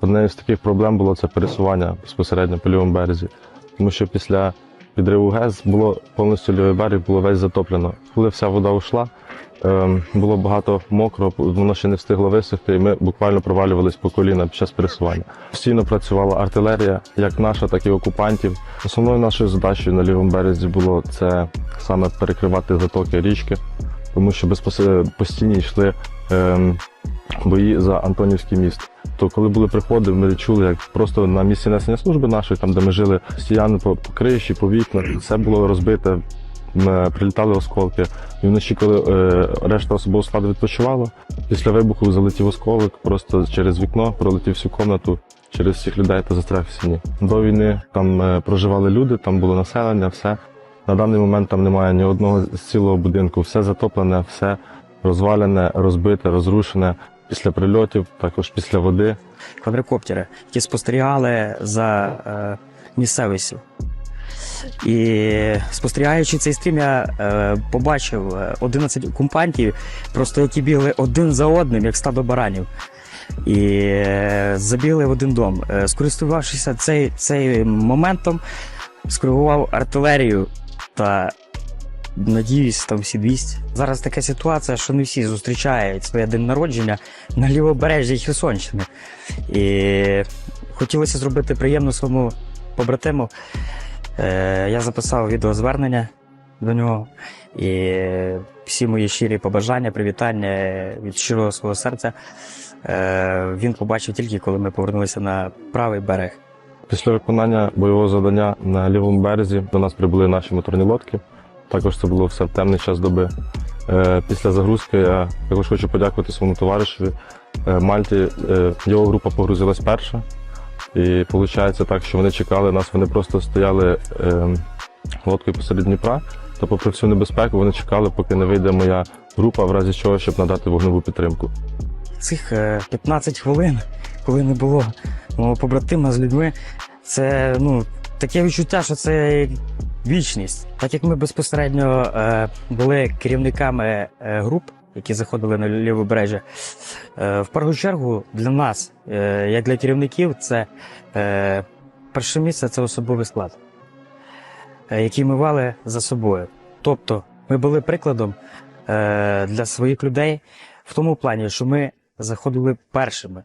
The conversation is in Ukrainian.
Однією з таких проблем було це пересування безпосередньо по лівому березі, тому що після підриву ГЕС було повністю лівий берег, було весь затоплено. Коли вся вода йшла, ем, було багато мокро, воно ще не встигло висохти, і ми буквально провалювались по коліна під час пересування. Постійно працювала артилерія, як наша, так і окупантів. Основною нашою задачею на лівому березі було це саме перекривати затоки річки, тому що безпосередньо постійно йшли ем, бої за Антонівський міст. То коли були приходи, ми чули, як просто на місці несення служби нашої, там де ми жили, стіяни по, по криші, по вікнах, все було розбите, м, прилітали осколки. І вночі, коли е, решта особового складу відпочивала, після вибуху залетів осколок, просто через вікно пролетів всю комнату через всіх людей та застряг в стіні. До війни там е, проживали люди, там було населення, все. На даний момент там немає ні одного з цілого будинку, все затоплене, все розвалене, розбите, розрушене. Після прильотів, також після води. квадрокоптери, які спостерігали за е, місцевістю. І спостерігаючи цей стрім, я е, побачив е, 11 окупантів, просто які бігли один за одним, як стадо баранів. І е, забігли в один дом. Е, скористувавшися цей, цей моментом, скоригував артилерію та надіюсь, там всі 200. Зараз така ситуація, що не всі зустрічають своє день народження на лівобережжі Херсонщини. І хотілося зробити приємно своєму побратиму. Е, я записав відеозвернення до нього. І всі мої щирі побажання, привітання від щирого свого серця. Е, він побачив тільки, коли ми повернулися на правий берег. Після виконання бойового завдання на лівому березі до нас прибули наші моторні лодки. Також це було все в темний час доби. Е, Після загрузки я також хочу подякувати своєму товаришеві Мальті. Е, Його група погрузилась перша. І виходить так, що вони чекали нас, вони просто стояли е, лодкою посеред Дніпра. Та попри всю небезпеку вони чекали, поки не вийде моя група, в разі чого, щоб надати вогневу підтримку. Цих е, 15 хвилин, коли не було мого побратима з людьми, це ну, таке відчуття, що це вічність. Так як ми безпосередньо е, були керівниками е, груп, які заходили на лівобережжя, е, в першу чергу для нас, е, як для керівників, це е, перше місце це особовий склад, е, який ми вали за собою. Тобто ми були прикладом е, для своїх людей в тому плані, що ми заходили першими.